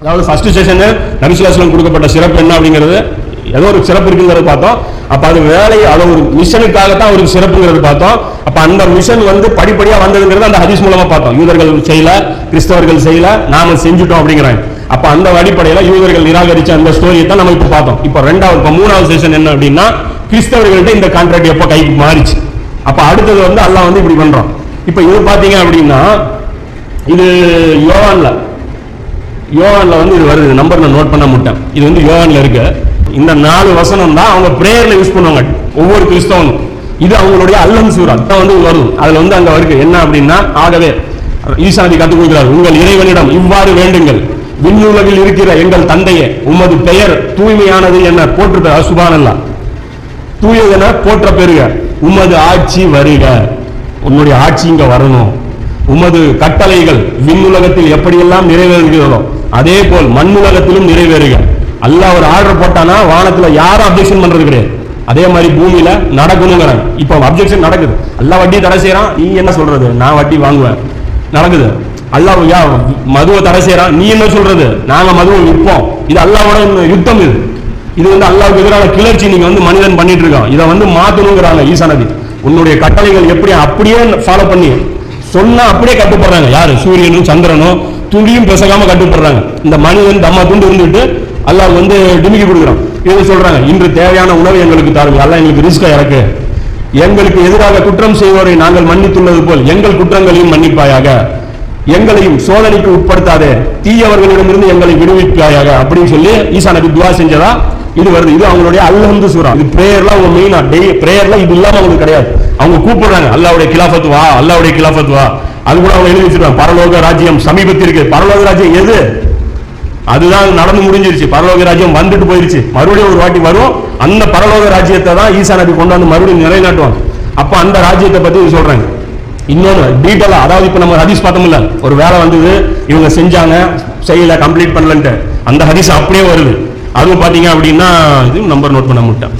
அதாவது first session நபிசுலாஸ்லம் கொடுக்கப்பட்ட சிறப்பு என்ன அப்படிங்கிறது ஏதோ ஒரு சிறப்பு இருக்குங்கிறது பார்த்தோம். அப்ப அது வேலை அது ஒரு மிஷனுக்காகத்தான் ஒரு சிறப்புங்கிறது பார்த்தோம். அப்ப அந்த மிஷன் வந்து படிப்படியா வந்ததுங்கிறது அந்த ஹதீஸ் மூலமா பார்த்தோம். யூதர்கள் செய்யல கிறிஸ்தவர்கள் செய்யல நாம செஞ்சுட்டோம் அப்படிங்கிறாங்க அப்ப அந்த அடிப்படையில யூதர்கள் நிராகரிச்ச அந்த ஸ்டோரியை தான் நம்ம இப்ப பார்த்தோம். இப்ப ரெண்டாவது இப்ப மூணாவது செஷன் என்ன அப்படின்னா கிறிஸ்தவர்கள்ட்ட இந்த கான்ட்ராக்ட் எப்போ கைக்கு மாறிச்சு. அப்ப அடுத்தது வந்து அல்லாஹ் வந்து இப்படி பண்றோம் இப்ப இது பாத்தீங்க அப்படின்னா இது யோவான்ல யோவான்ல வந்து இது வருது. நம்பர் நான் நோட் பண்ண முட்டேன். இது வந்து யோவான்ல இருக்கு. இந்த நாலு வசனம் தான் அவங்க ப்ரேயரில் யூஸ் பண்ணுவாங்க. ஒவ்வொரு கிறிஸ்தவனும். இது அவங்களுடைய அல்லம் சூரா தான் வந்து வரும் அதுல வந்து அங்க இருக்கு. என்ன அப்படின்னா ஆகவே ஈசாதி கற்றுக் கொடுக்கிறார். உங்கள் இறைவனிடம் இவ்வாறு வேண்டுங்கள். விண்ணுலகில் இருக்கிற எங்கள் தந்தையே உமது பெயர் தூய்மையானது என்ன? போற்று சுபானல்லா. தூயதென போற்ற பெறுக உமது ஆட்சி வருக. உன்னுடைய ஆட்சி இங்க வரணும். உமது கட்டளைகள் விண்ணுலகத்தில் எப்படியெல்லாம் நிறைவேறுகிறதோ அதே போல் மண்ணுலகத்திலும் நிறைவேறுக. அல்ல ஒரு ஆர்டர் போட்டானா வானத்துல யாரும் அப்ஜெக்ஷன் பண்றது கிடையாது. அதே மாதிரி பூமியில நடக்கணுங்கிறாங்க இப்போ அப்ஜெக்ஷன் நடக்குது. எல்லா வட்டி தடை செய்யறான் நீ என்ன சொல்றது? நான் வட்டி வாங்குவேன். நடக்குது. அல்லாஹ் யா மதுவை தடை செய்யறான் நீ என்ன சொல்றது? நாங்க மதுவை விற்போம். இது அல்லாவோட யுத்தம் இது. இது வந்து அல்லாவுக்கு எதிரான கிளர்ச்சி நீங்க வந்து மனிதன் பண்ணிட்டு இருக்கான். இதை வந்து மாத்தணுங்கிறாங்க ஈசா உன்னுடைய கட்டளைகள் எப்படி அப்படியே ஃபாலோ பண்ணி சொன்னா அப்படியே கட்டுப்படுறாங்க. யாரு? சூரியனும் சந்திரனும் துண்டியும் பெசகாம கட்டுப்படுறாங்க. இந்த மனிதன் தம்மா துண்டு இருந்துட்டு அல்லாஹ் வந்து டிமிக்கி கொடுக்குறான். இது சொல்றாங்க இன்று தேவையான உணவு எங்களுக்கு தாருங்க. அல்லாஹ் எங்களுக்கு ரிஸ்கா இறக்கு. எங்களுக்கு எதிராக குற்றம் செய்வோரை நாங்கள் மன்னித்துள்ளது போல் எங்கள் குற்றங்களையும் மன்னிப்பாயாக. எங்களையும் சோதனைக்கு உட்படுத்தாதே. தீயவர்களிடமிருந்து எங்களை விடுவிப்பாயாக அப்படின்னு சொல்லி ஈசா நபி துவா செஞ்சதா? இது வருது. இது அவங்களுடைய அல்ஹம்து சூரா. இது பிரேயர்ல அவங்க மெயினா டெய்லி பிரேயர்ல இது இல்லாம அவங்களுக்கு கிடையாது. அவங்க கூப்பிடுறாங்க அல்லாவுடைய கிலாஃபத் வா அல்லாவுடைய கிலாஃபத் வா. அது கூட அவங்க எழுதி வச்சிருக்காங்க. பரலோக ராஜ்யம் சமீபத்திற்கு பரலோக ராஜ்யம் எது? அதுதான் நடந்து முடிஞ்சிருச்சு. பரலோக ராஜ்யம் வந்துட்டு போயிருச்சு. மறுபடியும் ஒரு வாட்டி வரும். அந்த பரலோக ராஜ்யத்தை தான் ஈசா நபி கொண்டு வந்து மறுபடியும் நிலைநாட்டுவாங்க. அப்ப அந்த ராஜ்யத்தை பத்தி சொல்றாங்க. இன்னொன்று டீட்டெயிலாக அதாவது இப்போ நம்ம ஹதீஸ் பார்த்தோம்ல ஒரு வேலை வந்தது இவங்க செஞ்சாங்க செய்யல கம்ப்ளீட் பண்ணலன்ட்டு. அந்த ஹதீஸ் அப்படியே வருது. அதுவும் பார்த்தீங்க அப்படின்னா இது நம்பர் நோட் பண்ண முட்டேன்.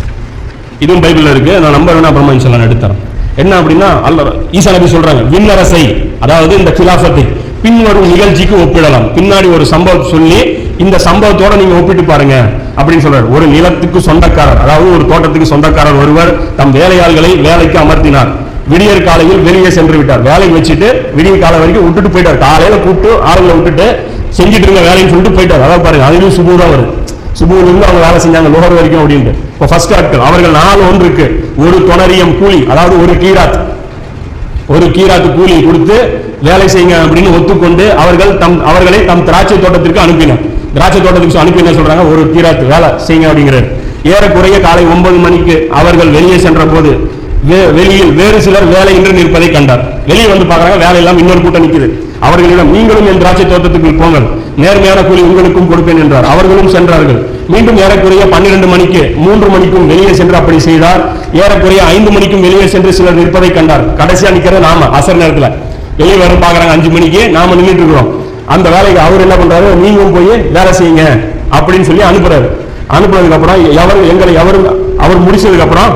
இதுவும் பைபிளில் இருக்குது நான் நம்பர் வேணா அப்புறமா இன்ஷால்லா எடுத்துறேன் என்ன அப்படின்னா அல்ல ஈசா நபி சொல்றாங்க விண்ணரசை அதாவது இந்த கிலாஃபத்தை பின்வரும் நிகழ்ச்சிக்கு ஒப்பிடலாம். பின்னாடி ஒரு சம்பவம் சொல்லி இந்த சம்பவத்தோட நீங்க ஒப்பிட்டு பாருங்க அப்படின்னு சொல்றாரு. ஒரு நிலத்துக்கு சொந்தக்காரர் அதாவது ஒரு தோட்டத்துக்கு சொந்தக்காரர் ஒருவர் தம் வேலையாள்களை வேலைக்கு அமர்த்தினார். விடியற் காலையில் வெளியே சென்று விட்டார். வேலைக்கு வச்சுட்டு விடிய காலை வரைக்கும் விட்டுட்டு போயிட்டார். காலையில கூப்பிட்டு ஆளுங்களை விட்டுட்டு செஞ்சுட்டு இருங்க வேலைன்னு சொல்லிட்டு போயிட்டார். அதாவது பாருங்க அதுலயும் சுபூ வருது சுபூர் இருந்து அவங்க வேலை செஞ்சாங்க லோகர் வரைக்கும் அப்படின்ட்டு. இப்போ ஃபர்ஸ்ட் ஆட்கள் அவர்கள் நாலு ஒன்று இருக்கு ஒரு தொனரியம் கூலி அதாவது ஒரு கீராத். ஒரு கீராத்து கூலி கொடுத்து வேலை செய்யுங்க அப்படின்னு ஒத்துக்கொண்டு அவர்கள் தம் அவர்களை தம் திராட்சை தோட்டத்திற்கு அனுப்பினர். திராட்சை தோட்டத்துக்கு அனுப்பி என்ன சொல்றாங்க ஒரு கீராத்து வேலை செய்யுங்க அப்படிங்கிறார். ஏறக்குறைய காலை ஒன்பது மணிக்கு அவர்கள் வெளியே சென்ற போது வெளியில் வேறு சிலர் வேலை இன்று நிற்பதை கண்டார். வெளியே வந்து பார்க்கறாங்க வேலை எல்லாம் இன்னொரு கூட்டம் நிற்குது அவர்களிடம் நீங்களும் என் திராட்சை தோட்டத்துக்கு போங்கள். நேர்மையான கூலி உங்களுக்கும் கொடுப்பேன் என்றார். அவர்களும் சென்றார்கள். மீண்டும் ஏறக்குறைய பன்னிரண்டு மணிக்கு மூன்று மணிக்கும் வெளியே சென்று அப்படி செய்தார். ஏறக்குறைய ஐந்து மணிக்கும் வெளியே சென்று சிலர் நிற்பதை கண்டார். கடைசியா நிக்கிறது நாம அசர் நேரத்துல. வெளியே வரும் பாக்குறாங்க அஞ்சு மணிக்கு நாம நின்றுட்டு இருக்கிறோம். அந்த வேலைக்கு அவர் என்ன பண்றாரு? நீங்களும் போய் வேலை செய்யுங்க அப்படின்னு சொல்லி அனுப்புறாரு. அனுப்புனதுக்கு அப்புறம் எவர் எங்களை எவரும் அவர் முடிச்சதுக்கு அப்புறம்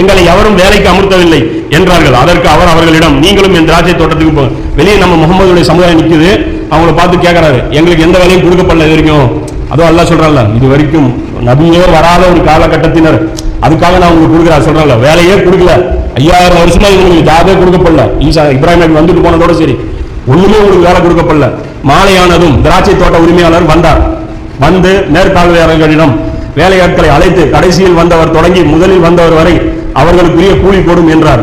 எங்களை எவரும் வேலைக்கு அமர்த்தவில்லை என்றார்கள். அதற்கு அவர் அவர்களிடம் நீங்களும் என் திராட்சை தோட்டத்துக்கு போங்க வெளியே நம்ம முகமதுடைய சமுதாயம் நிற்குது அவங்கள பார்த்து கேட்கறாரு எங்களுக்கு எந்த வேலையும் கொடுக்கப்படல இது வரைக்கும். அதுவும் அல்ல சொல்றாங்கல்ல இது வரைக்கும் நபியே வராத ஒரு காலகட்டத்தினர் அதுக்காக நான் உங்களுக்கு கொடுக்குறா சொல்றேன்ல வேலையே கொடுக்கல. ஐயாயிரம் வருஷமா இவங்களுக்கு ஜாபே கொடுக்கப்படல. ஈசா இப்ராஹிம் நபி வந்துட்டு போனதோட சரி ஒண்ணுமே உங்களுக்கு வேலை கொடுக்கப்படல. மாலையானதும் திராட்சை தோட்ட உரிமையாளர் வந்தார். வந்து மேற்பார்வையாளர்களிடம் வேலையாட்களை அழைத்து கடைசியில் வந்தவர் தொடங்கி முதலில் வந்தவர் வரை அவர்களுக்குரிய கூலி போடும் என்றார்.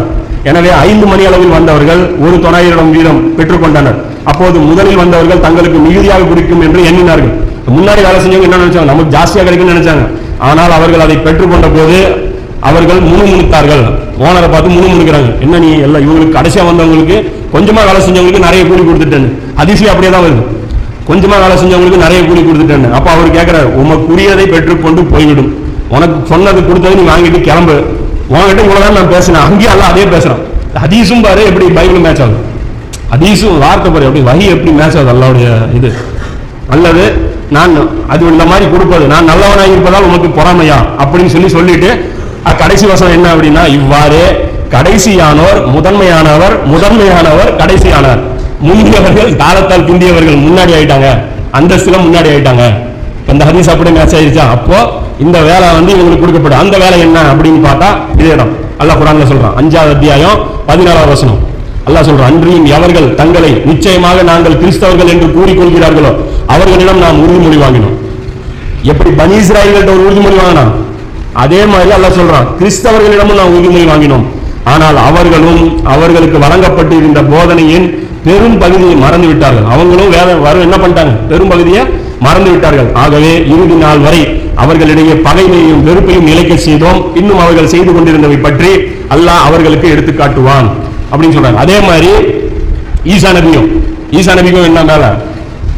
எனவே ஐந்து மணி அளவில் வந்தவர்கள் ஒரு தொள்ளாயிரம் வீதம் பெற்றுக்கொண்டனர் அப்போது முதலில் வந்தவர்கள் தங்களுக்கு மிகுதியாக குறிக்கும் என்று எண்ணினார்கள். முன்னாடி வேலை செஞ்சவங்க என்ன நினைச்சாங்க? நமக்கு ஜாஸ்தியாக கிடைக்கும்னு நினைச்சாங்க. ஆனால் அவர்கள் அதை பெற்றுக்கொண்ட போது அவர்கள் முணுமுணுத்தார்கள் ஓனரை பார்த்து முணுமுணுக்கிறாங்க என்ன நீ எல்லாம் இவங்களுக்கு கடைசியா வந்தவங்களுக்கு கொஞ்சமா வேலை செஞ்சவங்களுக்கு நிறைய கூலி கொடுத்துட்டேன்னு. அதிசயம் அப்படியே தான் வருது. கொஞ்சமா வேலை செஞ்சவங்களுக்கு நிறைய கூலி கொடுத்துட்டேன்னு. அப்ப அவர் கேட்கிறாரு உமக்குரியதை பெற்றுக்கொண்டு போய்விடும். உனக்கு சொன்னது கொடுத்தது நீ வாங்கிட்டு கிளம்பு. உன்கிட்ட இவ்வளவுதான் நான் பேசினேன். அங்கேயும் அல்ல அதே பேசுறான். ஹதீஸும் பாரு எப்படி பைபிள் மேட்ச் ஆகுது. ஹதீஸும் வார்த்தை பாரு எப்படி வகி எப்படி மேட்ச் ஆகுது அல்லாவுடைய இது. அல்லது நான் அது இந்த மாதிரி கொடுப்பது நான் நல்லவனாக இருப்பதால் உனக்கு பொறாமையா? அப்படின்னு சொல்லி சொல்லிட்டு கடைசி வசனம் என்ன அப்படின்னா இவ்வாறு கடைசியானோர் முதன்மையானவர் முதன்மையானவர் கடைசியானவர். முந்தியவர்கள் காலத்தால் பிந்தியவர்கள் முன்னாடி ஆயிட்டாங்க. அந்தஸ்துல முன்னாடி ஆயிட்டாங்க. அந்த இந்த ஹதீஸ் அப்படியே மேட்ச் ஆயிருச்சா? அப்போ இந்த வேலை வந்து இவங்களுக்கு கொடுக்கப்படும். அந்த வேலை என்ன அப்படின்னு பார்த்தா இதே இடம். அல்லாஹ் குரான்ல சொல்றான். அஞ்சாவது அத்தியாயம் பதினாறாவது வசனம். அல்லா சொல்றான் அன்றியும் எவர்கள் தங்களை நிச்சயமாக நாங்கள் கிறிஸ்தவர்கள் என்று கூறிக்கொள்கிறார்களோ அவர்களிடம் நாம் உறுதிமொழி வாங்கினோம். எப்படி பனி இஸ்ராயல்கிட்ட ஒரு உறுதிமொழி வாங்கினான் அதே மாதிரி அல்ல சொல்றான் கிறிஸ்தவர்களிடமும் நாம் உறுதிமொழி வாங்கினோம். ஆனால் அவர்களும் அவர்களுக்கு வழங்கப்பட்டு இருந்த போதனையின் பெரும் பகுதியை மறந்து விட்டார்கள் அவங்களும் வேற வரும் என்ன பண்ணிட்டாங்க? பெரும் பகுதியை மறந்து விட்டார்கள் ஆகவே இறுதி நாள் வரை அவர்களிடையே பகைமையும் வெறுப்பையும் நிலைக்க செய்தோம். இன்னும் அவர்கள் செய்து கொண்டிருந்தவை பற்றி அல்லாஹ் அவர்களுக்கு எடுத்து காட்டுவான் அப்படின்னு சொல்றாங்க. அதே மாதிரி ஈசா நபியும். ஈசா நபிக்கும் என்ன வேலை?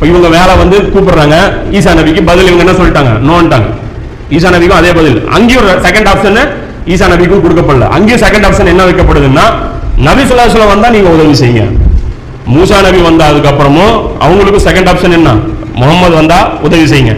இவங்க வேலை வந்து கூப்பிடுறாங்க. ஈசா நபிக்கு பதில் இவங்க என்ன சொல்லிட்டாங்க? நோன்ட்டாங்க. ஈசா நபிக்கும் அதே பதில். அங்கேயும் செகண்ட் ஆப்ஷன் ஈசா நபிக்கும் கொடுக்கப்படல. அங்கேயும் செகண்ட் ஆப்ஷன் என்ன வைக்கப்படுதுன்னா நபி சொல்லாஸ்ல வந்தா நீங்க உதவி செய்யுங்க. மூசா நபி வந்த அதுக்கப்புறமும் அவங்களுக்கு செகண்ட் ஆப்ஷன் என்ன? முகமது வந்தா உதவி செய்யுங்க.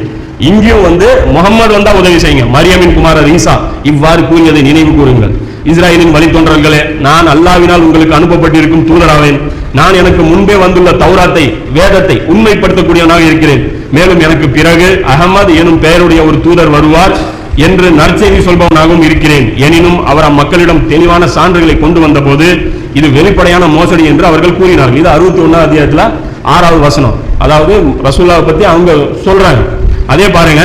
இங்கேயும் வந்து முகமது வந்தா உதவி செய்யுங்க. மரியமின் குமாரர் ஈசா இவ்வாறு கூறியதை நினைவு கூறுங்கள். இஸ்ராயலின் வழித்தொன்றர்களே நான் அல்லாவினால் உங்களுக்கு அனுப்பப்பட்டிருக்கும் தூதராவேன். நான் எனக்கு முன்பே வந்துள்ள தௌராத்தை வேதத்தை உண்மைப்படுத்தக்கூடியவனாக இருக்கிறேன். மேலும் எனக்கு பிறகு அகமது எனும் பெயருடைய ஒரு தூதர் வருவார் என்று நற்செய்தி சொல்பவனாகவும் இருக்கிறேன். எனினும் அவர் அம்மக்களிடம் தெளிவான சான்றுகளை கொண்டு வந்த போது இது வெளிப்படையான மோசடி என்று அவர்கள் கூறினார்கள். இது அறுபத்தி ஒன்னாம் அத்தியாயத்துல ஆறாவது வசனம். அதாவது ரசூல்லாவை பத்தி அவங்க சொல்றாங்க. அதே பாருங்க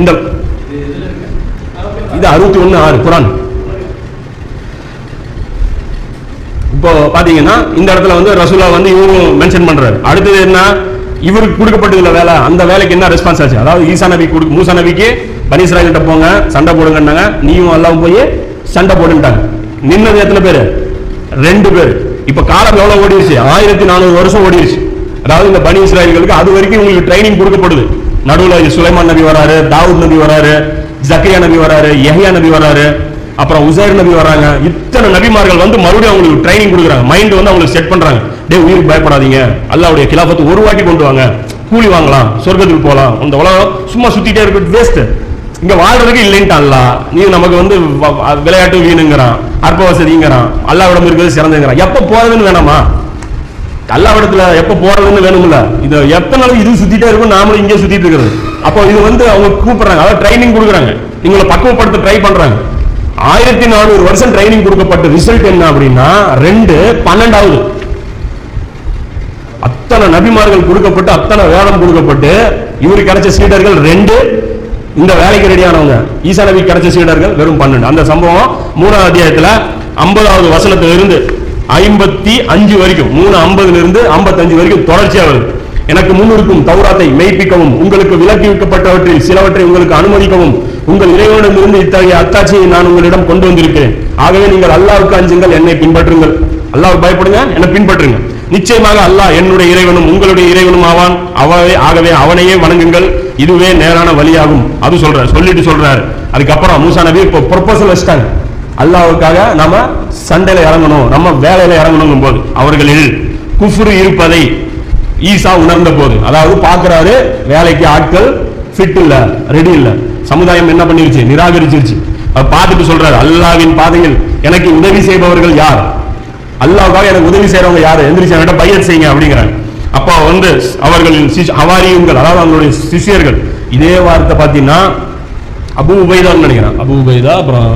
இந்த இது அறுபத்தி ஒண்ணு ஆறு குரான். இப்போ பாத்தீங்கன்னா இந்த இடத்துல வந்து ரசூலா வந்து இவரும் மென்ஷன் பண்றாரு. அடுத்தது என்ன? இவருக்கு கொடுக்கப்பட்டதுல வேலை அந்த வேலைக்கு என்ன ரெஸ்பான்ஸ் ஆச்சு? அதாவது ஈசா நபி கொடு மூசா நபிக்கு பனீஸ்ராயல் கிட்ட போங்க சண்டை போடுங்கன்னாங்க. நீயும் எல்லாம் போய் சண்டை போடுன்ட்டாங்க நின்னது எத்தனை பேரு? ரெண்டு பேர். இப்ப காலம் எவ்வளவு ஓடிடுச்சு ஆயிரத்தி நானூறு வருஷம் ஓடிடுச்சு அதாவது இந்த பனி இஸ்ராயல்களுக்கு அது வரைக்கும் உங்களுக்கு ட்ரைனிங் கொடுக்கப்படுது. நடுவில் சுலைமான் நபி வராரு தாவூத் நபி வராரு ஜக்கியா நபி வராரு யஹ்யா நபி வராரு அப்புறம் உசைர் நபி வராங்க. இத்தனை நபிமார்கள் வந்து மறுபடியும் அவங்களுக்கு ட்ரைனிங் கொடுக்குறாங்க. மைண்ட் வந்து அவங்களுக்கு செட் பண்றாங்க. டே உயிருக்கு பயப்படாதீங்க. அல்லாவுடைய கிலாபத்து ஒரு வாட்டி கொண்டு வாங்க. கூலி வாங்கலாம் சொர்க்கத்துக்கு போகலாம் இந்த உலகம் சும்மா சுத்திட்டே இருக்கிறது வேஸ்ட் இங்க வாழ்றதுக்கு இல்லைன்ட்டான்ல நீ நமக்கு வந்து வ- விளையாட்டு வீணுங்கிறான் அற்ப வசதிங்கிறான். அல்லாவிடம் இருக்கிறது சிறந்துங்கிறான் எப்ப போறதுன்னு வேணாமா? கல்லாவடத்துல எப்ப போறதுன்னு வேணும்ல. இது எத்தனை நாள் இது சுத்திட்டே இருக்கும் நாமளும் இங்கே சுத்திட்டு இருக்கிறது. அப்போ இது வந்து அவங்க கூப்பிடுறாங்க. அதாவது ட்ரைனிங் கொடுக்குறாங்க. நீங்களை பக்குவப்படுத்த ட்ரை பண்றாங்க. ஆயிரத்தி நானூறு வருஷம் ட்ரைனிங் கொடுக்கப்பட்ட ரிசல்ட் என்ன அப்படின்னா ரெண்டு பன்னெண்டாவது. அத்தனை நபிமார்கள் கொடுக்கப்பட்டு அத்தனை வேதம் கொடுக்கப்பட்டு இவருக்கு கிடைச்ச சீடர்கள் ரெண்டு இந்த வேலைக்கு ரெடியானவங்க ஈசா நபி கிடைச்ச சீடர்கள் வெறும் பன்னெண்டு. அந்த சம்பவம் மூணாவது அத்தியாயத்துல ஐம்பதாவது வசனத்துல இருந்து ஐம்பத்தி அஞ்சு வரைக்கும் மூணு ஐம்பதுல இருந்து ஐம்பத்தஞ்சு வரைக்கும் தொடர்ச்சியா வருது. எனக்கு முன்னிருக்கும் தௌராத்தை மெய்ப்பிக்கவும் உங்களுக்கு விலக்கி வைக்கப்பட்டவற்றில் சிலவற்றை உங்களுக்கு அனுமதிக்கவும் உங்கள் இறைவனிடமிருந்து இத்தகைய அத்தாட்சியை நான் உங்களிடம் கொண்டு வந்திருக்கிறேன். ஆகவே நீங்கள் அல்லாவுக்கு அஞ்சுங்கள் என்னை பின்பற்றுங்கள். அல்லாவுக்கு பயப்படுங்க என்னை பின்பற்றுங்க. நிச்சயமாக அல்லாஹ் என்னுடைய இறைவனும் உங்களுடைய இறைவனும் ஆவான். அவவே ஆகவே அவனையே வணங்குங்கள். இதுவே நேரான வழியாகும். அது சொல்றாரு சொல்லிட்டு சொல்றாரு. அதுக்கப்புறம் மூசா நபி இப்போ ப்ரொபோசல் வச்சிட்டாங்க. அல்லாஹ்வுக்காக நம்ம சண்டையில் இறங்கணும் நம்ம வேலையில் இறங்கணுங்கும் போது அவர்களில் குஃப்ரு இருப்பதை ஈசா உணர்ந்த போது அதாவது பார்க்கறாரு வேலைக்கு ஆட்கள் ஃபிட் இல்லை ரெடி இல்லை. சமுதாயம் என்ன பண்ணிருச்சு? நிராகரிச்சிருச்சு. பார்த்துட்டு சொல்றாரு அல்லாவின் பாதையில் எனக்கு உதவி செய்பவர்கள் யார்? அல்லாவுக்காக எனக்கு உதவி செய்யறவங்க யார்? எந்திரிச்சு என்கிட்ட பையன் செய்யுங்க அப்படிங்கிறாங்க அப்போ வந்து அவர்களின் சிஷ்- ஹவாரியுங்கள் அதாவது அவங்களுடைய சிஷியர்கள் இதே வார்த்தை பார்த்தீங்கன்னா அபு உபைதான்னு நினைக்கிறேன். அபு உபைதா அப்புறம்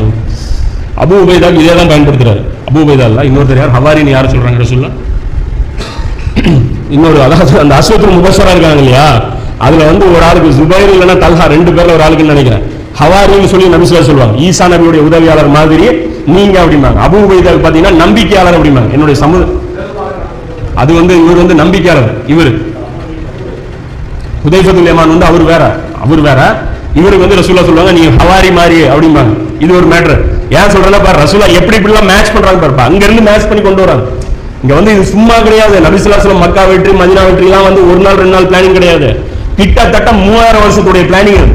அபு உபைதா இதே தான் பயன்படுத்துறாரு. அபு உபைதா இல்ல இன்னொருத்தர் யார்? ஹவாரின்னு யார் சொல்றாங்க சொல்ல. இன்னொரு அதாவது அந்த அஸ்வத்துல் முபசரா இருக்காங்க இல்லையா? அதுல வந்து ஒரு ஆளுக்கு ஜுபைர் இல்லைன்னா தல்ஹா ரெண்டு பேர்ல ஒரு ஆளுக்குன்னு நினைக்கிறேன். ஹவாரின்னு சொல்லி நபிசுல்லா சொல்லுவாங்க. ஈசா நபியுடைய உதவியாளர் மாதிரி நீங்க அப்படிம்பாங்க. அபு உபைதாவுக்கு பாத்தீங்கன்னா நம்பிக்கையாளர் அப்படிம்பாங்க. என்னுடைய சமூக அது வந்து இவர் வந்து நம்பிக்கையாளர் இவர். உதயபத்துல் யமான் வந்து அவர் வேற அவர் வேற. இவருக்கு வந்து ரசூலா சொல்லுவாங்க நீங்க ஹவாரி மாதிரி அப்படிம்பாங்க. இது ஒரு மேட்ரு. ஏன் சொல்றேன்னா பாரு ரசூலா எப்படி இப்படிலாம் மேட்ச் பண்றாங்க பாருப்பா அங்க இருந்து மேட்ச் பண்ணி கொண்டு வராங்க. இங்க வந்து இது சும்மா கிடையாது. நபிசுல்லாஸ்லம் மக்கா வெற்றி மதினா வெற்றிலாம் வந்து ஒரு நாள் ரெண்டு நாள் பிளானிங் கிடையாது. கிட்டத்தட்ட மூவாயிரம் வருஷத்துடைய பிளானிங்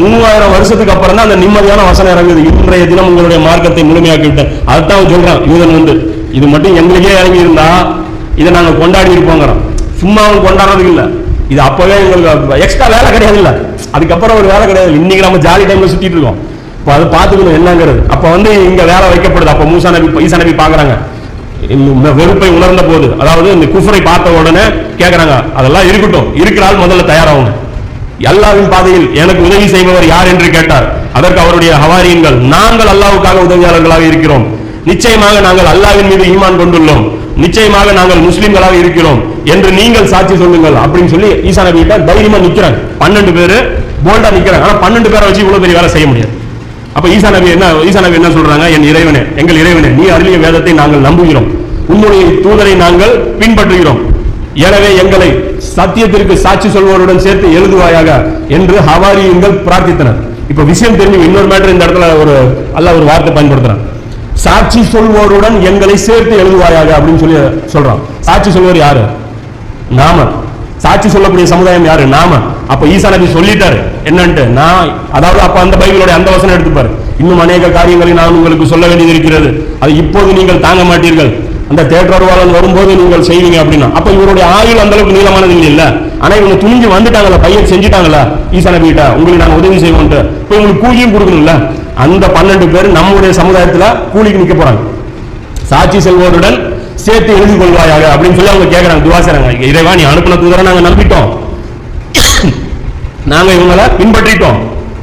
மூவாயிரம் வருஷத்துக்கு அப்புறம் தான் அந்த நிம்மதியான வசனம் இறங்குது. இன்றைய தினம் உங்களுடைய மார்க்கத்தை முழுமையாக்கி விட்டேன் அதுதான் அவன் சொல்றான் யூதன் வந்து இது மட்டும் எங்களுக்கே இறங்கி இருந்தா இதை நாங்க கொண்டாடி இருப்போங்கிறோம் சும்மா அவங்க கொண்டாடுறதுக்கு இல்ல. இது அப்பவே எங்களுக்கு எக்ஸ்ட்ரா வேலை கிடையாது இல்ல. அதுக்கப்புறம் ஒரு வேலை கிடையாது. இன்னைக்கு நம்ம ஜாலி டைம்ல சுத்திட்டு இருக்கோம். அதை பார்த்துக்கணும் என்னங்கிறது. அப்போ வந்து இங்க வேலை வைக்கப்படுது. அப்போ மூசா நபி ஈசா நபி பாக்குறாங்க இந்த வெறுப்பை உணர்ந்த போது அதாவது இந்த குஃபரை பார்த்த உடனே கேட்குறாங்க அதெல்லாம் இருக்கட்டும். இருக்கிறால் முதல்ல தயாராகும் அல்லாவின் பாதையில் எனக்கு உதவி செய்பவர் யார் என்று கேட்டார். அதற்கு அவருடைய ஹவாரியன்கள் நாங்கள் அல்லாவுக்காக உதவியாளர்களாக இருக்கிறோம். நிச்சயமாக நாங்கள் அல்லாவின் மீது ஈமான் கொண்டுள்ளோம். நிச்சயமாக நாங்கள் முஸ்லிம்களாக இருக்கிறோம். என்று நீங்கள் சாட்சி சொல்லுங்கள். அப்படின்னு சொல்லி ஈசா நபி தைரியமா நிக்கிறாங்க. பன்னெண்டு பேரு போல்டா நிக்கிறாங்க. ஆனா பன்னெண்டு பேரை வச்சு இவ்வளவு பெரிய வேலை செய்ய முடியாது. அப்ப ஈசா நபி என்ன ஈசா நபி என்ன சொல்றாங்க? என் இறைவனே எங்கள் இறைவனே நீ அருளிய வேதத்தை நாங்கள் நம்புகிறோம். உன்னுடைய தூதரை நாங்கள் பின்பற்றுகிறோம். எனவே எங்களை சத்தியத்திற்கு சாட்சி சொல்வோருடன் சேர்த்து எழுதுவாயாக என்று ஹவாரியுங்கள் பிரார்த்தித்தனர். இப்ப விஷயம் தெரிஞ்சு இன்னொரு மேட்டர் இந்த இடத்துல ஒரு அல்ல ஒரு வார்த்தை பயன்படுத்துறான். சாட்சி சொல்வோருடன் எங்களை சேர்த்து எழுதுவாயாக அப்படின்னு சொல்லி சொல்றான். சாட்சி சொல்வோர் யாரு? நாம. சாட்சி சொல்லக்கூடிய சமுதாயம் யாரு? நாம. அப்ப ஈசா நபி சொல்லிட்டாரு. என்னன்ட்டு? நான் அதாவது அப்ப அந்த பைபிளோட அந்த வசனம் எடுத்துப்பாரு இன்னும் அநேக காரியங்களை நான் உங்களுக்கு சொல்ல வேண்டியது இருக்கிறது. அது இப்போது நீங்கள் தாங்க மாட்டீர்கள். அந்த தேற்றருவாளன் வரும்போது நீங்கள் செய்வீங்க அப்படின்னா. அப்ப இவருடைய ஆயுள் அந்த அளவுக்கு நீளமானது இல்ல. ஆனா இவங்க துணிஞ்சு வந்துட்டாங்கல்ல பையன் செஞ்சுட்டாங்களா ஈசா நபி கிட்ட உங்களுக்கு நாங்க உதவி செய்வோம்ட்டு இப்ப இவங்களுக்கு கூலியும் கொடுக்கணும்ல. அந்த பன்னெண்டு பேர் நம்முடைய சமுதாயத்துல கூலிக்கு நிக்க போறாங்க. சாட்சி செல்வோருடன் சேர்த்து எழுதி கொள்வாயாக அப்படின்னு சொல்லி அவங்க கேட்கறாங்க துவா செய்றாங்க. இறைவா நீ அனுப்பின தூதரை நாங்க நம்பிட்டோம். நாங்க இவங்கள பின்பற்றிட்டோம்.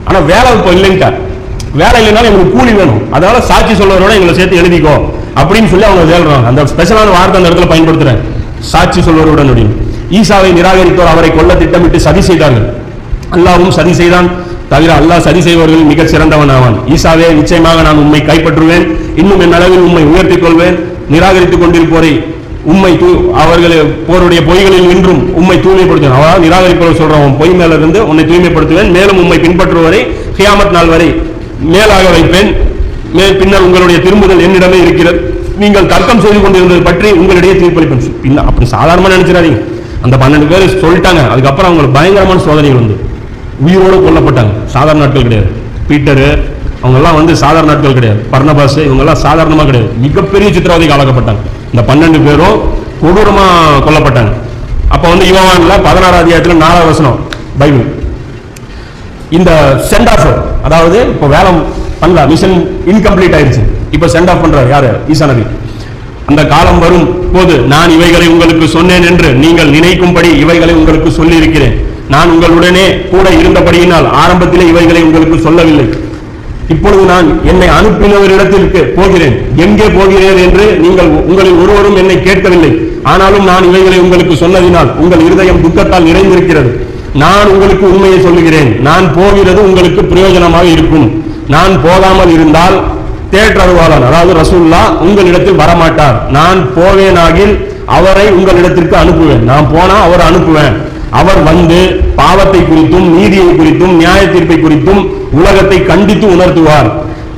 ஆனா வேலை இப்போ இல்லைங்கிட்ட வேலை இல்லைனாலும் எங்களுக்கு கூலி வேணும். அதனால சாட்சி சொல்றதோட எங்களை சேர்த்து எழுதிக்கோ அப்படின்னு சொல்லி அவங்க வேல்றாங்க. அந்த ஸ்பெஷலான வார்த்தை அந்த இடத்துல பயன்படுத்துறேன். சாட்சி சொல்வருடன் அப்படின்னு. ஈசாவை நிராகரித்தோர் அவரை கொல்ல திட்டமிட்டு சதி செய்தார்கள். அல்லாவும் சதி செய்தான். தவிர அல்லாஹ் சதி செய்வர்கள் மிக சிறந்தவன் ஆவான். ஈசாவே நிச்சயமாக நான் உண்மை கைப்பற்றுவேன். இன்னும் என் அளவில் உண்மை உயர்த்திக் கொள்வேன். நிராகரித்துக் கொண்டிருப்போரை உண்மை தூ அவர்கள் போருடைய பொய்களில் நின்றும் உண்மை தூய்மைப்படுத்துவேன். அதாவது நிராகரிப்பவர் சொல்றான் பொய் மேல இருந்து உன்னை தூய்மைப்படுத்துவேன். மேலும் உண்மை பின்பற்றுவரை ஹியாமத் நாள் வரை மேலாக வைப்பேன். மேல் பின்னர் உங்களுடைய திரும்புதல் என்னிடமே இருக்கிறது. நீங்கள் தர்க்கம் செய்து கொண்டிருந்தது பற்றி உங்களிடையே தீர்ப்பளிப்பேன். பின்ன அப்படி சாதாரணமாக நினைச்சிடாதீங்க. அந்த பன்னெண்டு பேர் சொல்லிட்டாங்க. அதுக்கப்புறம் அவங்களுக்கு பயங்கரமான சோதனைகள் வந்து. உயிரோடு கொல்லப்பட்டாங்க. சாதாரண நாட்கள் கிடையாது. பீட்டரு அவங்கெல்லாம் வந்து சாதாரண நாட்கள் கிடையாது. பர்ணபாஸ் இவங்கெல்லாம் சாதாரணமாக கிடையாது. மிகப்பெரிய சித்திரவதைக்கு ஆளாக்கப்பட்டாங்க. இந்த பன்னெண்டு பேரும் கொடூரமாக கொல்லப்பட்டாங்க. அப்போ வந்து யுவான்ல பதினாறாம் அதிகாரத்தில் நாலாவது வசனம் பைபிள். இந்த சென்ட் ஆஃப் அதாவது இப்போ வேலை பண்ணல மிஷன் இன்கம்ப்ளீட் ஆயிடுச்சு இப்போ சென்ட் ஆஃப் பண்ணுறாரு யாரு? ஈசா நபி. அந்த காலம் வரும் போது நான் இவைகளை உங்களுக்கு சொன்னேன் என்று நீங்கள் நினைக்கும்படி இவைகளை உங்களுக்கு சொல்லி இருக்கிறேன் நான் உங்களுடனே கூட இருந்தபடியினால் ஆரம்பத்திலே இவைகளை உங்களுக்கு சொல்லவில்லை. இப்பொழுது நான் என்னை அனுப்பினவரிடத்திற்கு போகிறேன். எங்கே போகிறேன் என்று நீங்கள் உங்களில் ஒருவரும் என்னை கேட்கவில்லை. ஆனாலும் நான் இவைகளை உங்களுக்கு சொன்னதினால் உங்கள் இருதயம் துக்கத்தால் நிறைந்திருக்கிறது. நான் உங்களுக்கு உண்மையை சொல்லுகிறேன். நான் போகிறது உங்களுக்கு பிரயோஜனமாக இருக்கும். நான் போகாமல் இருந்தால் தேற்றருவாளன் அதாவது ரசூல்லா உங்களிடத்தில் வரமாட்டார். நான் போவேனாகில் அவரை உங்களிடத்திற்கு அனுப்புவேன். நான் போனா அவர் அனுப்புவேன். அவர் வந்து பாவத்தை குறித்தும் நீதியை குறித்தும் நியாய தீர்ப்பை குறித்தும் உலகத்தை கண்டித்து உணர்த்துவார்.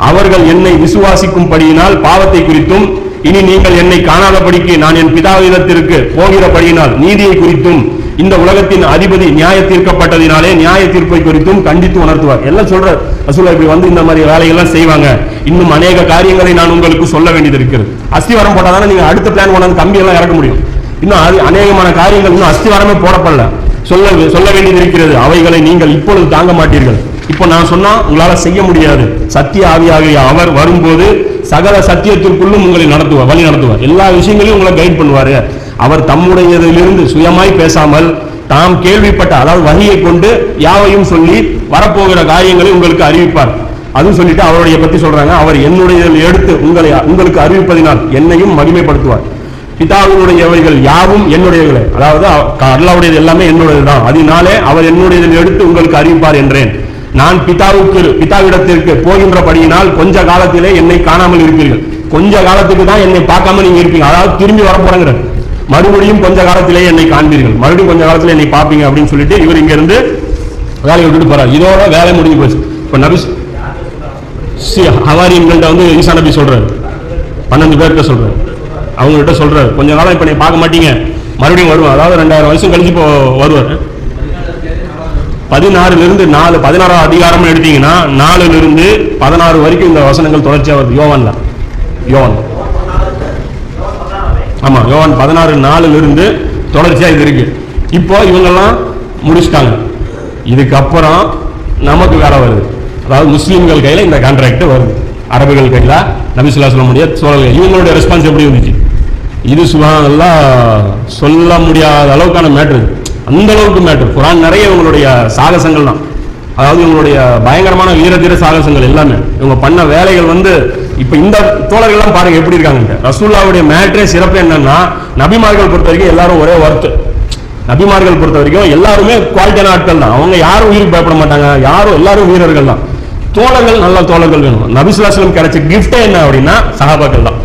அவர்கள் என்னை விசுவாசிக்கும்படியினால் பாவத்தை குறித்தும் இனி நீங்கள் என்னை காணாதபடிக்கு நான் என் பிதாவிதத்திற்கு போகிறபடியினால் நீதியை குறித்தும் இந்த உலகத்தின் அதிபதி நியாய தீர்க்கப்பட்டதினாலே நியாய தீர்ப்பை குறித்தும் கண்டித்து உணர்த்துவார். எல்லாம் சொல்ற ரசூலா இப்படி வந்து இந்த மாதிரி வேலைகள்லாம் செய்வாங்க. இன்னும் அநேக காரியங்களை நான் உங்களுக்கு சொல்ல வேண்டியது இருக்கிறது. அஸ்திவாரம் போட்டாதானே நீங்க அடுத்த பிளான் கொண்டாந்து கம்பி எல்லாம் இறக்க முடியும். இன்னும் அது அநேகமான காரியங்கள் இன்னும் அஸ்திவாரமே போடப்படல. சொல்ல சொல்ல வேண்டியது இருக்கிறது. அவைகளை நீங்கள் இப்பொழுது தாங்க மாட்டீர்கள். இப்போ நான் சொன்னா உங்களால செய்ய முடியாது. சத்திய ஆவியாகிய அவர் வரும்போது சகல சத்தியத்திற்குள்ளும் உங்களை நடத்துவார் வழி நடத்துவார். எல்லா விஷயங்களையும் உங்களை கைட் பண்ணுவாரு. அவர் தம்முடையதிலிருந்து சுயமாய் பேசாமல் தாம் கேள்விப்பட்ட அதாவது வகையை கொண்டு யாவையும் சொல்லி வரப்போகிற காரியங்களை உங்களுக்கு அறிவிப்பார். அதுவும் சொல்லிட்டு அவருடைய பத்தி சொல்றாங்க. அவர் என்னுடைய எடுத்து உங்களை உங்களுக்கு அறிவிப்பதினால் என்னையும் மகிமைப்படுத்துவார். பிதாவினுடையவைகள் யாவும் என்னுடையவைகளே அதாவது அல்லாவுடையது எல்லாமே என்னுடையது தான் அதனாலே அவர் என்னுடையதில் எடுத்து உங்களுக்கு அறிவிப்பார் என்றேன். நான் பிதாவுக்கு பிதாவிடத்திற்கு போகின்றபடியினால் கொஞ்ச காலத்திலே என்னை காணாமல் இருப்பீர்கள். கொஞ்ச காலத்துக்கு தான் என்னை பார்க்காம நீங்க இருப்பீங்க. அதாவது திரும்பி வர போறேங்கிற மறுபடியும் கொஞ்ச காலத்திலே என்னை காண்பீர்கள். மறுபடியும் கொஞ்ச காலத்தில் என்னை பார்ப்பீங்க அப்படின்னு சொல்லிட்டு இவர் இங்க இருந்து வேலையை விட்டுட்டு போறாரு. இதோட வேலை முடிஞ்சு போச்சு. இப்ப நபி சி ஹவாரியன்கள்ட்ட வந்து ஈசா நபி சொல்றாரு. பன்னெண்டு பேர்கிட்ட சொல்றாரு. அவங்ககிட்ட சொல்றாரு. கொஞ்ச காலம் இப்ப நீ பார்க்க மாட்டீங்க. மறுபடியும் வருவார். அதாவது ரெண்டாயிரம் வருஷம் கழிச்சு இப்போ வருவார். பதினாறுலிருந்து நாலு பதினாறாம் அதிகாரம் எடுத்தீங்கன்னா நாலுலிருந்து பதினாறு வரைக்கும் இந்த வசனங்கள் தொடர்ச்சியாக வருது. யோவான்ல. யோவான். ஆமா யோவான் பதினாறு நாலுலிருந்து தொடர்ச்சியாக இது இருக்கு. இப்போ இவங்கெல்லாம் முடிச்சிட்டாங்க. இதுக்கப்புறம் நமக்கு வேற வருது. அதாவது முஸ்லீம்கள் கையில இந்த கான்ட்ராக்ட் வருது. அரபுகள் கையில நபிசுல்லா சொல்ல முடியாது சோழர்கள். இவங்களுடைய ரெஸ்பான்ஸ் எப்படி இருந்துச்சு? இது சுபானெல்லாம் சொல்ல முடியாத அளவுக்கான மேட்ரு அந்த அளவுக்கு மேட்டர் குரான் நிறைய இவங்களுடைய சாகசங்கள் தான். அதாவது இவங்களுடைய பயங்கரமான வீர தீர சாகசங்கள் எல்லாமே. இவங்க பண்ண வேலைகள் வந்து இப்ப இந்த தோழர்கள்லாம் பாருங்க எப்படி இருக்காங்க ரசூல்லாவுடைய மேட்ரே சிறப்பு என்னன்னா நபிமார்கள் பொறுத்த வரைக்கும் எல்லாரும் ஒரே ஒர்த்து நபிமார்கள் பொறுத்த வரைக்கும் எல்லாருமே குவாலிட்டியான ஆட்கள் தான். அவங்க யாரும் உயிருக்கு பயப்பட மாட்டாங்க. யாரும் எல்லாரும் வீரர்கள் தான். தோழர்கள் நல்ல தோழர்கள் வேணும். நபிசுல்லாஸ்லம் கிடைச்ச கிஃப்டே என்ன அப்படின்னா சஹாபாக்கள் தான்.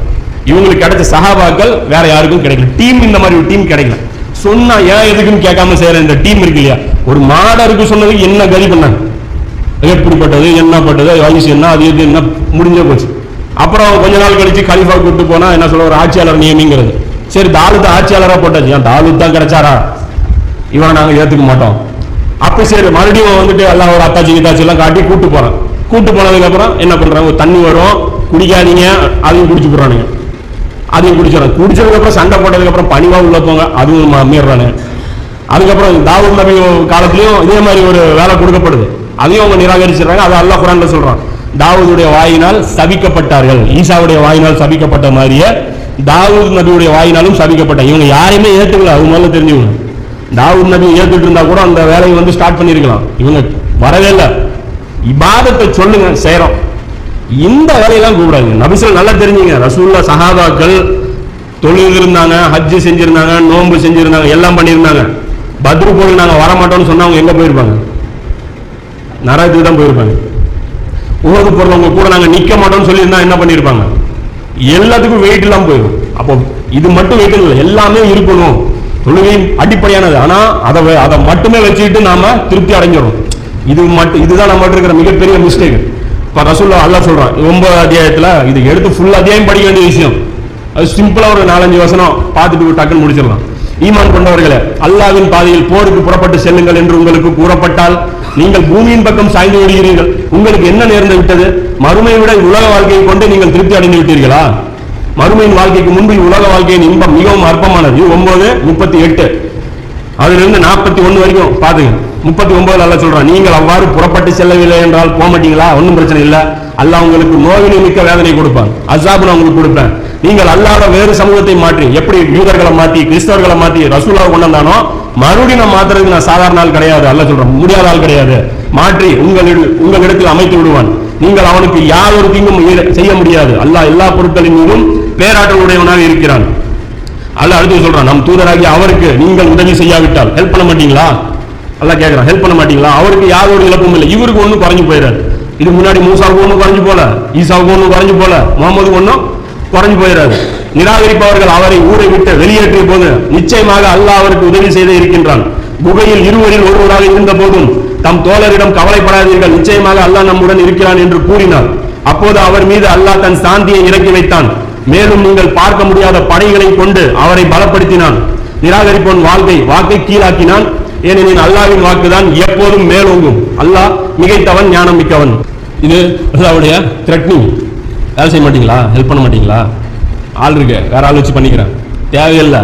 இவங்களுக்கு கிடைச்ச சஹாபாக்கள் வேற யாருக்கும் கிடைக்கல. டீம் இந்த மாதிரி ஒரு டீம் கிடைக்கல. சொன்னா ஏன் எதுக்குன்னு கேட்காம செய்யற இந்த டீம் இருக்கு இல்லையா? ஒரு மாடருக்கு சொன்னது என்ன கதி பண்ணாங்க? எப்படிப்பட்டது என்னப்பட்டது வயசு என்ன அது இது என்ன முடிஞ்ச போச்சு. அப்புறம் கொஞ்ச நாள் கழிச்சு கலிஃபா கூட்டு போனா என்ன சொல்ல ஒரு ஆட்சியாளர் நியமிங்கிறது. சரி தாலுத் ஆட்சியாளரா போட்டாச்சு. ஏன் தாலுத் தான் கிடைச்சாரா? இவனை நாங்க ஏத்துக்க மாட்டோம். அப்ப சரி மறுபடியும் வந்துட்டு எல்லாம் ஒரு அத்தாச்சி கித்தாச்சி எல்லாம் காட்டி கூட்டு போகிறான் கூட்டு போனதுக்கு அப்புறம் என்ன பண்றாங்க? தண்ணி வரும் குடிக்காதீங்க அதையும் குடிச்சு போடுறானுங்க. அதையும் குடிச்சிடறாங்க குடிச்சதுக்கு அப்புறம் சண்டை போட்டதுக்கு அப்புறம் பணிவா உள்ள போங்க. அதுவும் ம- அதுக்கப்புறம் தாவூர் நபி காலத்திலயும் இதே மாதிரி ஒரு வேலை கொடுக்கப்படுது. அதையும் அவங்க நிராகரிச்சிடுறாங்க. அது அல்லா குரான்ல சொல்றான். தாவூதுடைய வாயினால் சபிக்கப்பட்டார்கள். ஈசாவுடைய வாயினால் சபிக்கப்பட்ட மாதிரியே தாவூத் நபியுடைய வாயினாலும் சபிக்கப்பட்ட. இவங்க யாரையுமே ஏற்றுக்கல அது முதல்ல தெரிஞ்சுக்கணும். தாவூத் நபி ஏற்றுட்டு இருந்தா கூட அந்த வேலையை வந்து ஸ்டார்ட் பண்ணிருக்கலாம் இவங்க வரவே இல்லை. இபாதத்தை சொல்லுங்க. செய்கிறோம் இந்த வேலையெல்லாம் கூப்பிடாங்க நபிசல் நல்லா தெரிஞ்சுங்க. ரசூல்லா சஹாபாக்கள் தொழில் இருந்தாங்க ஹஜ்ஜு செஞ்சிருந்தாங்க நோன்பு செஞ்சிருந்தாங்க எல்லாம் பண்ணியிருந்தாங்க. பத்ரு போய் நாங்க வர மாட்டோம்னு சொன்னா அவங்க எங்க போயிருப்பாங்க? நரகத்துக்கு தான் போயிருப்பாங்க. உலக பொருளவங்க கூட நாங்க நிற்க மாட்டோம்னு சொல்லியிருந்தா என்ன பண்ணியிருப்பாங்க? எல்லாத்துக்கும் வெயிட் எல்லாம் போயிடும் அப்போ இது மட்டும் வெயிட் இல்லை எல்லாமே இருக்கணும். தொழுகையும் அடிப்படையானது. ஆனா அதை அதை மட்டுமே வச்சுக்கிட்டு நாம திருப்தி அடைஞ்சிடும் இது மட்டும் இதுதான் நம்ம இருக்கிற மிகப்பெரிய மிஸ்டேக் இப்போ ரசூல்லா அல்லாஹ் சொல்றான் ஒன்பது அத்தியாயத்துல இது எடுத்து ஃபுல் அத்தியாயம் படிக்க வேண்டிய விஷயம். அது சிம்பிளா ஒரு நாலஞ்சு வசனம் பார்த்துட்டு டக்குன்னு முடிச்சிடலாம். ஈமான் கொண்டவர்களே அல்லாவின் பாதையில் போருக்கு புறப்பட்டு செல்லுங்கள் என்று உங்களுக்கு கூறப்பட்டால் நீங்கள் பூமியின் பக்கம் சாய்ந்து விடுகிறீர்கள் உங்களுக்கு என்ன நேர்ந்து விட்டது? மறுமையை விட உலக வாழ்க்கையை கொண்டு நீங்கள் திருப்தி அடைந்து விட்டீர்களா? மறுமையின் வாழ்க்கைக்கு முன்பு உலக வாழ்க்கையின் இன்பம் மிகவும் அற்பமானது. ஒன்பது முப்பத்தி எட்டு. அதுல இருந்து நாற்பத்தி ஒன்று வரைக்கும் பாத்துங்க முப்பத்தி ஒன்பது அல்ல சொல்றான். நீங்கள் அவ்வாறு புறப்பட்டு செல்லவில்லை என்றால் போக மாட்டீங்களா? ஒன்றும் பிரச்சனை இல்ல. அல்ல உங்களுக்கு நோயினை மிக்க வேதனை கொடுப்பான். அசாபு நான் உங்களுக்கு கொடுப்பேன். நீங்கள் அல்லாத வேறு சமூகத்தை மாற்றி எப்படி யூதர்களை மாத்தி கிறிஸ்தவர்களை மாற்றி ரசூலாவை கொண்டு வந்தானோ மறுபடியும் நான் மாத்துறதுக்கு நான் சாதாரண ஆள் கிடையாது. அல்ல சொல்றேன் முடியாத ஆள் கிடையாது. மாற்றி உங்களிட உங்களிடத்தில் அமைத்து விடுவான். நீங்கள் அவனுக்கு யார் ஒரு தீங்கும் செய்ய முடியாது. அல்லாஹ் எல்லா பொருட்களின் மீதும் பேராற்றல் உடையவனாக இருக்கிறான். அல்ல அடுத்து சொல்றான் நம் தூதராகி அவருக்கு நீங்கள் உதவி செய்யாவிட்டால் ஹெல்ப் பண்ண மாட்டீங்களா? நல்லா கேட்கறான் ஹெல்ப் பண்ண மாட்டீங்களா? அவருக்கு யாரோட இழப்பும் இல்லை. இவருக்கு ஒன்றும் குறைஞ்சு போயிடாரு இது முன்னாடி மூசாவுக்கு ஒன்றும் குறைஞ்சு போல ஈசாவுக்கு ஒன்றும் குறைஞ்சு போல முகமது ஒன்றும் குறைஞ்சு போயிடாது நிராகரிப்பவர்கள் அவரை ஊரை விட்டு வெளியேற்றிய போது நிச்சயமாக அல்லாஹ் அவருக்கு உதவி செய்து இருக்கின்றான். குகையில் இருவரில் ஒருவராக இருந்த போதும் தம் தோழரிடம் கவலைப்படாதீர்கள். நிச்சயமாக அல்லாஹ் நம்முடன் இருக்கிறான் என்று கூறினார். அப்போது அவர் மீது அல்லாஹ் தன் சாந்தியை இறக்கி வைத்தான். மேலும் நீங்கள் பார்க்க முடியாத படைகளை கொண்டு அவரை பலப்படுத்தினான். நிராகரிப்போன் வாழ்க்கை வாக்கை கீழாக்கினான். ஏனெனில் அல்லாவின் வாக்குதான் எப்போதும் மேலோங்கும். அல்லாஹ் மிகைத்தவன் ஞானம் மிக்கவன் இது அல்லாவுடைய த்ரெட்னிங் வேலை செய்ய மாட்டீங்களா? ஹெல்ப் பண்ண மாட்டீங்களா? ஆள் இருக்கு. வேற ஆள் வச்சு பண்ணிக்கிறேன். தேவையில்லை.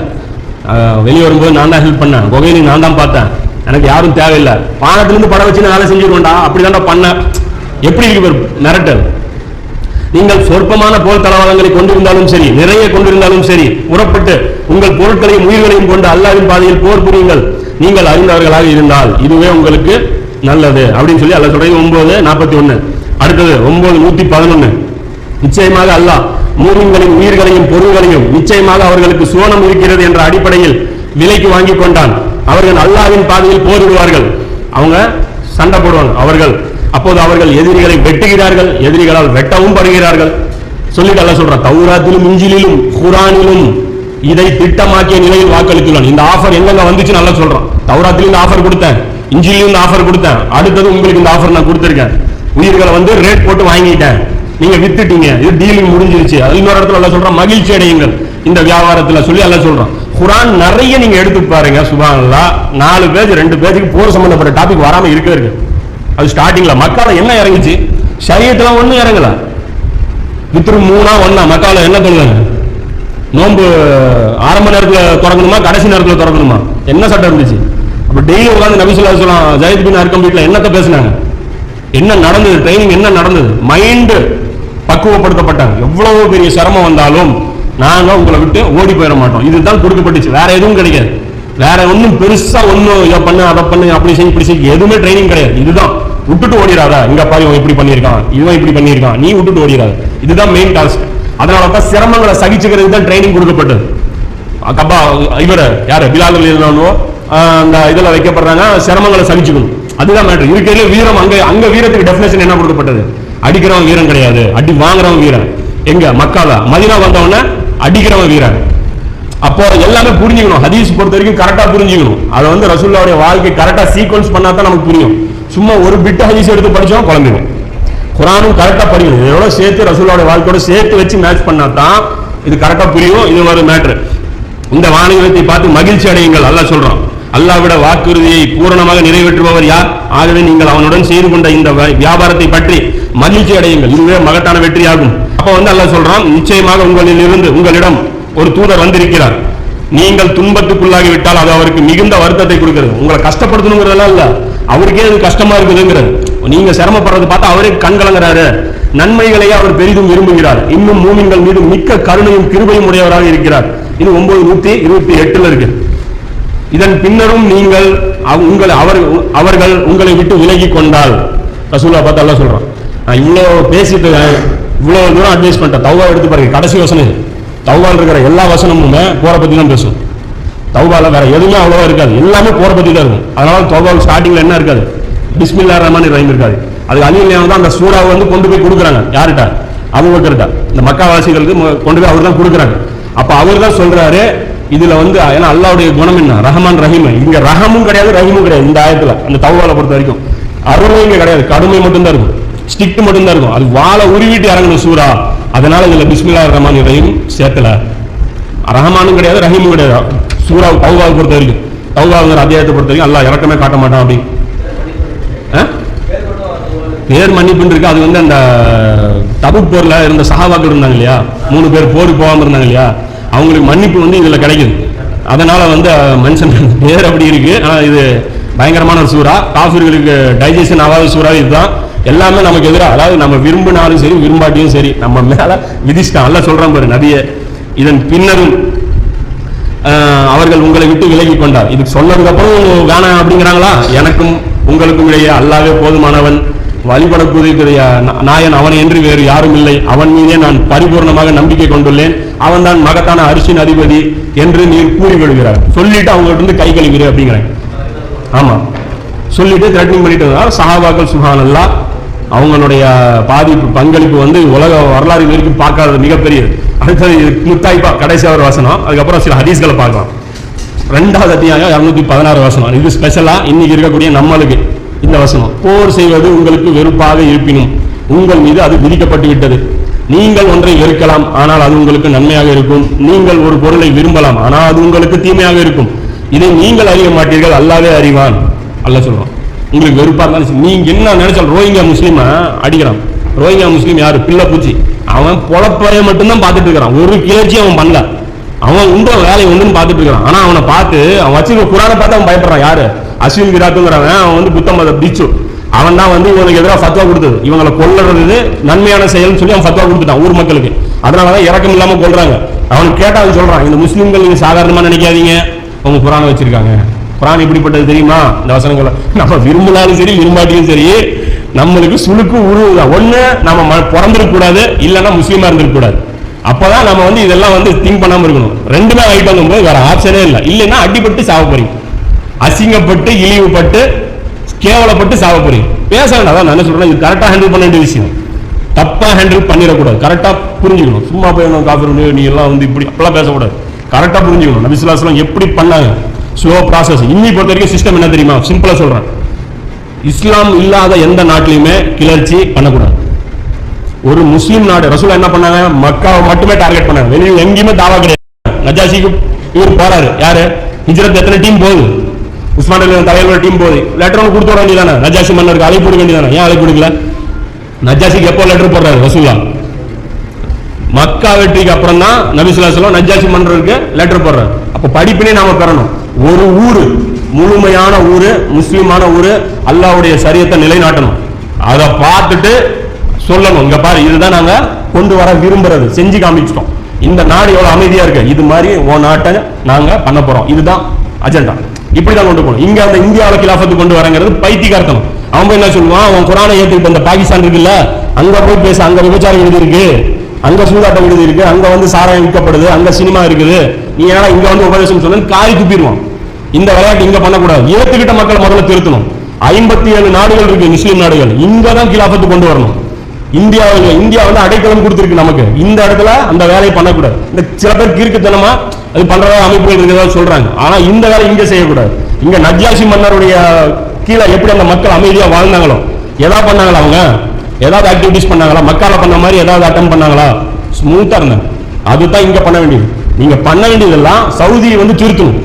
வெளியே வரும்போது நான் தான் ஹெல்ப் பண்ணேன். குகையில நான் தான் பார்த்தேன். எனக்கு யாரும் தேவையில்லை. பானத்திலிருந்து படம் வச்சு நான் வேலை செஞ்சுருவேன்டா. அப்படி பண்ணேன். எப்படி இருக்கு மிரட்டல் நீங்கள் சொற்பமான போல் தளவாளங்களை கொண்டிருந்தாலும் சரி நிறைய கொண்டிருந்தாலும் சரி புறப்பட்டு உங்கள் பொருட்களையும் உயிர்களையும் கொண்டு அல்லாவின் பாதையில் போர் புரியுங்கள். நீங்கள் அறிந்தவர்களாக இருந்தால் இதுவே உங்களுக்கு நல்லது. அப்படின்னு சொல்லி அல்ல சொல்றது ஒன்பது நாற்பத்தி ஒண்ணு அடுத்தது ஒன்பது நூத்தி பதினொன்னு. நிச்சயமாக அல்லாஹ் மூமின்களின் உயிர்களையும் பொருள்களையும் நிச்சயமாக அவர்களுக்கு சுவனம் இருக்கிறது என்ற அடிப்படையில் விலைக்கு வாங்கி கொண்டான். அவர்கள் அல்லாவின் பாதையில் போரிடுவார்கள். அவங்க சண்டை போடுவாங்க. அவர்கள் அப்போது அவர்கள் எதிரிகளை வெட்டுகிறார்கள் எதிரிகளால் வெட்டவும் படுகிறார்கள். சொல்லிட்டு அல்ல சொல்ற தௌராத்திலும் இஞ்சிலும் குரானிலும் இதை திட்டமாக்கிய நிலையில் வாக்களித்துள்ளான். இந்த ஆஃபர் எங்கெங்க வந்துச்சு நல்லா சொல்றான். தௌராத்திலும் இந்த ஆஃபர் கொடுத்தேன் இஞ்சிலும் இந்த ஆஃபர் கொடுத்தேன். அடுத்தது உங்களுக்கு இந்த ஆஃபர் நான் கொடுத்துருக்கேன். உயிர்களை வந்து ரேட் போட்டு வாங்கிட்டேன். நீங்க வித்துட்டீங்க இது டீலிங் முடிஞ்சிருச்சு. அது இன்னொரு இடத்துல அல்ல சொல்றான் மகிழ்ச்சி அடையுங்கள். இந்த வியாபாரத்துல சொல்லி அல்ல சொல்றான். குரான் நிறைய நீங்க எடுத்து பாருங்க சுபானல்லா. நாலு பேஜ் ரெண்டு பேஜுக்கு போர் சம்பந்தப்பட்ட டாபிக் வராம இருக்க இருக்கு அது ஸ்டார்டிங்ல மக்கால என்ன இறங்குச்சு. சரியத்துல ஒண்ணு இறங்கல. வித்ரு மூணா ஒண்ணா. மக்கால என்ன சொல்லுங்க நோன்பு ஆரம்ப நேரத்துல திறக்கணுமா? கடைசி நேரத்துல திறக்கணுமா? என்ன சட்டம் இருந்துச்சு? அப்ப டெய்லி உட்காந்து நபி சொல்லா சொல்லலாம் ஜெயத் பின் அர்க்கம் வீட்டுல என்னத்த பேசினாங்க? என்ன நடந்தது? ட்ரைனிங் என்ன நடந்தது? மைண்டு பக்குவப்படுத்தப்பட்டாங்க. எவ்வளவு பெரிய சிரமம் வந்தாலும் நாங்க உங்களை விட்டு ஓடி போயிட மாட்டோம். இதுதான் கொடுக்கப்பட்டுச்சு. வேற எதுவும் கிடைக்காது. வேற ஒன்றும் பெருசா ஒன்றும் இதை பண்ணு அதை பண்ணு அப்படி செஞ்சு இப்படி செய் எதுவுமே ட்ரைனிங் கிடையாது. இதுதான். விட்டுட்டு ஓடிடாத இங்க பாரு இவன் இப்படி பண்ணியிருக்கான். இவன் இப்படி பண்ணியிருக்கான். நீ விட்டுட்டு ஓடிடாத இதுதான் மெயின் டாஸ்க் அதனால தான் சிரமங்களை சகிச்சுக்கிறது தான் ட்ரைனிங் கொடுக்கப்பட்டது. கப்பா இவர் யாரு? பிலால் எழுதினோ அந்த இதுல வைக்கப்படுறாங்க. சிரமங்களை சகிச்சுக்கணும். அதுதான் மேட்ரு இருக்கிறதுல வீரம் அங்க அங்க வீரத்துக்கு டெஃபினேஷன் என்ன கொடுக்கப்பட்டது? அடிக்கிறவன் வீரம் கிடையாது. அடி வாங்குறவன் வீரன். எங்க? மக்கால மதினா வந்தவன அடிக்கிறவன் வீரன். அப்போ எல்லாமே புரிஞ்சுக்கணும். ஹதீஸ் பொறுத்த வரைக்கும் கரெக்டா புரிஞ்சுக்கணும். அதை வந்து ரசூல்லாவுடைய வாழ்க்கை கரெக்டா சீக்வன்ஸ் பண்ணாதான் நமக்கு புரியும். சும்மா ஒரு பிட்டு ஹதீஸ் எடுத்து படித்தோம் குழம்பிடும் குரானும் கரெக்டாக படிக்கணும். இதோட சேர்த்து ரசூலோட வாழ்க்கையோட சேர்த்து வச்சு மேட்ச் பண்ணால் தான் இது கரெக்டாக புரியும் இது ஒரு மேட்ரு இந்த வாணிகத்தை பார்த்து மகிழ்ச்சி அடையுங்கள் அல்ல சொல்கிறோம் அல்லாவிட வாக்குறுதியை பூரணமாக நிறைவேற்றுபவர் யார்? ஆகவே நீங்கள் அவனுடன் செய்து கொண்ட இந்த வ- வியாபாரத்தை பற்றி மகிழ்ச்சி அடையுங்கள். இதுவே மகத்தான வெற்றியாகும். அப்போ வந்து அல்லா சொல்றான் நிச்சயமாக உங்களில் இருந்து உங்களிடம் ஒரு தூதர் வந்திருக்கிறார். நீங்கள் துன்பத்துக்குள்ளாகி விட்டால் அது அவருக்கு மிகுந்த வருத்தத்தை கொடுக்கிறது. உங்களை கஷ்டப்படுத்தணுங்கிறதெல்லாம் இல்லை. அவருக்கே அது கஷ்டமா இருக்குதுங்கிறது நீங்க சிரமப்படுறது பார்த்தா அவரே கண்கலங்கிறாரு நன்மைகளையே அவர் பெரிதும் விரும்புகிறார். இன்னும் மூமின்கள் மீது மிக்க கருணையும் கிருபையும் உடையவராக இருக்கிறார். இது ஒன்பது நூத்தி இருபத்தி எட்டுல இருக்கு. இதன் பின்னரும் நீங்கள் அவ- உங்களை அவர் அவர்கள் உங்களை விட்டு விலகி கொண்டால். ரசூலா பார்த்து எல்லாம் சொல்றான். நான் இவ்வளவு பேசிட்டு இவ்வளோ இவ்வளவு தூரம் அட்வைஸ் பண்ணிட்டேன். தௌவா எடுத்து பாருங்க. கடைசி வசனம் தௌவால் இருக்கிற எல்லா வசனமுமே போற பத்தி தான் பேசும். தௌபால வேற எதுவுமே அவ்வளவா இருக்காது. எல்லாமே போற பத்தி தான் இருக்கும். அதனால தௌபால் ஸ்டார்டிங்ல என்ன இருக்காது? பிஸ்மில்லா ரஹ்மான் ரஹீம் இருக்காது. அது அலிலியாக தான் அந்த சூடாவை வந்து கொண்டு போய் கொடுக்குறாங்க. யார்கிட்ட? அபுபக்கர்கிட்ட இந்த மக்காவாசிகளுக்கு கொண்டு போய் அவர் தான் கொடுக்குறாங்க. அப்ப அவர் தான் சொல்றாரு இதுல வந்து ஏன்னா அல்லாவுடைய குணம் என்ன? ரஹமான் ரஹீம். இங்க ரஹமும் கிடையாது ரஹீமும் கிடையாது. இந்த ஆயத்துல அந்த தௌவால பொறுத்த வரைக்கும். அருமை இங்க கிடையாது. கடுமை மட்டும்தான் இருக்கும். ஸ்டிக் மட்டும்தான் இருக்கும். அது வாழை உருவிட்டு இறங்கணும் சூரா அதனால இதுல பிஸ்மில்லா ரஹ்மான் ரஹீம் சேர்த்தல ரஹமானும் கிடையாது ரஹீமும் கிடையாது. சூரா தௌபாவை பொறுத்த வரைக்கும். தௌபாங்கிற அத்தியாயத்தை பொறுத்த வரைக்கும் எல்லாம் இறக்கமே காட்ட மாட்டான் அப்படி. ஆ? பேர் மன்னிப்புன்னு இருக்கு. அது வந்து அந்த தபு போர்ல இருந்த சகாவாக்கள் இருந்தாங்க இல்லையா? மூணு பேர் போருக்கு போகாம இருந்தாங்க இல்லையா? அவங்களுக்கு மன்னிப்பு வந்து இதுல கிடைக்குது. அதனால வந்து மனுஷன் பேர் அப்படி இருக்கு. ஆனா இது பயங்கரமான ஒரு சூறா. காஃபிர்களுக்கு டைஜஷன் ஆகாத சூறா இதுதான். எல்லாமே நமக்கு எதிராக. அதாவது நம்ம விரும்பினாலும் சரி விரும்பாட்டியும் சரி நம்ம மேல விதிச்சிட்டான். அல்ல சொல்றான் பாரு நதியை இதன் பின்னரும் அவர்கள் உங்களை விட்டு விலகி கொண்டார். இது சொன்னதுக்கு அப்புறம் வேணாம் அப்படிங்கிறாங்களா? எனக்கும் உங்களுக்கும் இடையே அல்லாவே போதுமானவன் வழிபடக்கூடிய நாயன் அவன் என்று வேறு யாரும் இல்லை. அவன் மீதே நான் பரிபூர்ணமாக நம்பிக்கை கொண்டுள்ளேன். அவன் தான் மகத்தான அரிசின் அதிபதி என்று நீர் கூறிவிடுகிறார். சொல்லிட்டு அவங்கள்ட்ட இருந்து கை கழுவிடு அப்படிங்கிறாங்க. ஆமா. சொல்லிட்டு த்ரெட்னிங் பண்ணிட்டு இருந்தார் சஹாபாக்கள் சுஹானல்லா அவங்களுடைய பாதிப்பு பங்களிப்பு வந்து உலக வரலாறு வரைக்கும் பார்க்காத மிகப்பெரியது. அடுத்தது முத்தாய்ப்பா கடைசி ஒரு வசனம். அதுக்கப்புறம் சில ஹதீஸ்களை பார்க்கலாம். ரெண்டாவது அத்தியாயம் இரநூத்தி பதினாறு வசனம். இது ஸ்பெஷலா இன்னைக்கு இருக்கக்கூடிய நம்மளுக்கு இந்த வசனம். போர் செய்வது உங்களுக்கு வெறுப்பாக இருப்பினும் உங்கள் மீது அது விதிக்கப்பட்டு விட்டது. நீங்கள் ஒன்றை வெறுக்கலாம் ஆனால் அது உங்களுக்கு நன்மையாக இருக்கும். நீங்கள் ஒரு பொருளை விரும்பலாம் ஆனால் அது உங்களுக்கு தீமையாக இருக்கும். இதை நீங்கள் அறிய மாட்டீர்கள் அல்லாவே அறிவான். அல்ல சொல்றோம் உங்களுக்கு வெறுப்பா இருந்தாலும் சரி, நீங்க என்ன நினைச்சால் ரோஹிங்கா முஸ்லீமா? அடிக்கிறான். ரோஹிங்கா முஸ்லீம் யாரு? பிள்ளை பூச்சி. அவன் பொழப்பைய மட்டும்தான் பார்த்துட்டு இருக்கிறான். ஒரு கிளர்ச்சி அவன் பண்ணல. அவன் உண்டு வேலையை உண்டுன்னு பார்த்துட்டு இருக்கிறான். ஆனா அவனை பார்த்து அவன் வச்சிருக்க குரானை பார்த்து அவன் பயப்படுறான். யாரு? அஸ்வின் விராட்டுங்கிறவன். அவன் வந்து புத்த மத பிச்சு. அவன் தான் வந்து இவனுக்கு எதிராக ஃபத்வா கொடுத்தது. இவங்களை கொல்லுறது நன்மையான செயல்னு சொல்லி அவன் ஃபத்வா கொடுத்துட்டான் ஊர் மக்களுக்கு. அதனாலதான் இறக்கம் இல்லாம கொள்றாங்க அவனுக்கு கேட்டா அவன் சொல்றான். இந்த முஸ்லீம்கள் நீங்க சாதாரணமா நினைக்காதீங்க. அவங்க குரானை வச்சிருக்காங்க. குரான் இப்படிப்பட்டது தெரியுமா? இந்த வசனங்களை நம்ம விரும்பினாலும் சரி விரும்பாட்டியும் சரி. நம்மளுக்கு சுளுக்கு உருவுதான் ஒண்ணு நம்ம ம- பிறந்திருக்க கூடாது இல்லைன்னா முஸ்லீமா இருந்திருக்க கூடாது. அப்பதான் நம்ம வந்து இதெல்லாம் வந்து திங்க் பண்ணாம இருக்கணும். ரெண்டுமே ஆயிட்டோங்கும் போது வேற ஆப்ஷனே இல்லை. இல்லைன்னா அடிபட்டு சாவ போறீங்க. அசிங்கப்பட்டு இழிவுபட்டு கேவலப்பட்டு சாவ போறீங்க. பேச வேண்டாம் நான் என்ன சொல்றேன் இது கரெக்டா ஹேண்டில் பண்ண வேண்டிய விஷயம். தப்பா ஹேண்டில் பண்ணிடக்கூடாது. கரெக்டா புரிஞ்சுக்கணும். சும்மா போய் நான் காஃபி நீ எல்லாம் வந்து இப்படி அப்பெல்லாம் பேசக்கூடாது. கரெக்டா புரிஞ்சுக்கணும். நபிசுல்லாஸ்லாம் எப்படி பண்ணாங்க? ஸ்லோ ப்ராசஸ் இன்னி பொறுத்த வரைக்கும் சிஸ்டம் என்ன தெரியுமா? சிம்பிளா சொல்றேன். இஸ்லாம் இல்லாத எந்த நாட்டிலையுமே கிளர்ச்சி பண்ணக்கூடாது. ஒரு முஸ்லீம் நாடு ரசூலா என்ன பண்ணாங்க? மக்காவை மட்டுமே டார்கெட் பண்ணாங்க. வெளியே எங்கேயுமே தாவா கிடையாது. நஜாசிக்கு இவர் போறாரு. யாரு? ஹிஜ்ரத் எத்தனை டீம் போகுது? உஸ்மான் அலி தலைவர் டீம் போகுது. லெட்டர் ஒன்று கொடுத்து விட வேண்டியதானே? நஜாசி மன்னருக்கு அழைப்பு கொடுக்க வேண்டியதானே? ஏன் அழைப்பு கொடுக்கல? நஜாசிக்கு எப்போ லெட்டர் போடுறாரு ரசூலா? மக்கா வெற்றிக்கு அப்புறம் தான் நபிசுல்லாசலம் நஜாசி மன்னருக்கு லெட்டர் போடுறாரு. அப்ப படிப்பினே நாம பெறணும். ஒரு ஊரு முழுமையான ஊர் முஸ்லீமான ஊர் அல்லாவுடைய சரியத்தை நிலைநாட்டணும். அதை பார்த்துட்டு சொல்லணும். இங்க பாரு இதுதான் நாங்க கொண்டு வர விரும்புறது. செஞ்சு காமிச்சிட்டோம். இந்த நாடு எவ்வளவு அமைதியா இருக்கு? இது மாதிரி ஓ நாட்டை நாங்க பண்ண போறோம். இதுதான் அஜெண்டா இப்படிதான் கொண்டு போகணும். இங்க அந்த இந்தியாவில் கிலாஃபத்து கொண்டு வரங்கிறது பைத்தியக்காரத்தனம். அவன் போய் என்ன சொல்லுவான்? அவன் குரானை ஏத்துக்கிட்டு அந்த பாகிஸ்தான் இருக்குல்ல? அங்க போய் பேச. அங்க விபச்சாரம் எழுதி இருக்கு அங்க சூதாட்ட எழுதி இருக்கு அங்க வந்து சாராயம் விற்கப்படுது. அங்க சினிமா இருக்குது. நீ ஏன்னா இங்க வந்து உபதேசம் சொன்னு காரி துப்பிடுவான். இந்த விளையாட்டு இங்க பண்ணக்கூடாது. ஏத்துக்கிட்ட மக்களை முதல்ல திருத்தணும். ஐம்பத்தி ஏழு நாடுகள் இருக்கு முஸ்லீம் நாடுகள். இங்க தான் கிலாபத்து கொண்டு வரணும். இந்தியாவில் இந்தியா வந்து அடைக்கலம் கொடுத்துருக்கு நமக்கு. இந்த இடத்துல அந்த வேலையை பண்ணக்கூடாது. இந்த சில பேர் கீர்க்குத்தனமா அது பண்றதா அமைப்புகள் இருக்கிறதா சொல்றாங்க. ஆனா இந்த வேலை இங்க செய்யக்கூடாது. இங்க நஜ்யாசி மன்னருடைய கீழே எப்படி அந்த மக்கள் அமைதியா வாழ்ந்தாங்களோ? எதா பண்ணாங்களா அவங்க? ஏதாவது ஆக்டிவிட்டிஸ் பண்ணாங்களா? மக்கால பண்ண மாதிரி ஏதாவது அட்டன் பண்ணாங்களா? ஸ்மூத்தா இருந்தாங்க அதுதான் இங்க பண்ண வேண்டியது. நீங்க பண்ண வேண்டியதெல்லாம் சவுதியை வந்து திருத்தணும்.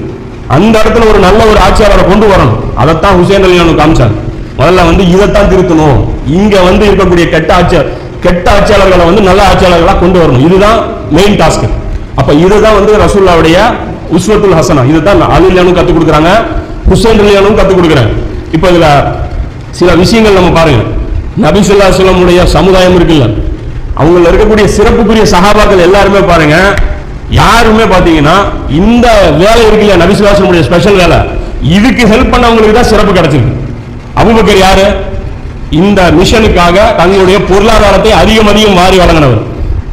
அந்த இடத்துல ஒரு நல்ல ஒரு ஆட்சியாளரை கொண்டு வரணும். அதைத்தான் ஹுசேன் அலியானு காமிச்சாங்க முதல்ல வந்து இதைத்தான் திருத்தணும். இங்க வந்து இருக்கக்கூடிய கெட்ட ஆட்சியர் கெட்ட ஆட்சியாளர்களை வந்து நல்ல ஆட்சியாளர்களாக கொண்டு வரணும். இதுதான் மெயின் டாஸ்க் அப்ப இதுதான் வந்து ரசூல்லாவுடைய உஸ்வத்துல் ஹசனா. இதுதான் அலிலியானும் கத்துக் கொடுக்குறாங்க. ஹுசேன் அலியானும் கத்துக் கொடுக்குறாங்க இப்ப இதுல சில விஷயங்கள் நம்ம பாருங்க. நபிசுல்லா சொல்லமுடைய சமுதாயம் இருக்குல்ல. அவங்கள இருக்கக்கூடிய சிறப்புக்குரிய சகாபாக்கள் எல்லாருமே பாருங்க. யாருமே பாத்தீங்கன்னா இந்த வேலை இருக்கு இல்லையா? ஸ்பெஷல் வேலை. இதுக்கு ஹெல்ப் பண்ணவங்களுக்கு தான் சிறப்பு கிடைச்சிருக்கு. அபுபக்கர் யாரு? இந்த மிஷனுக்காக தங்களுடைய பொருளாதாரத்தை அதிகம் அதிகம் வாரி வழங்கினவர்.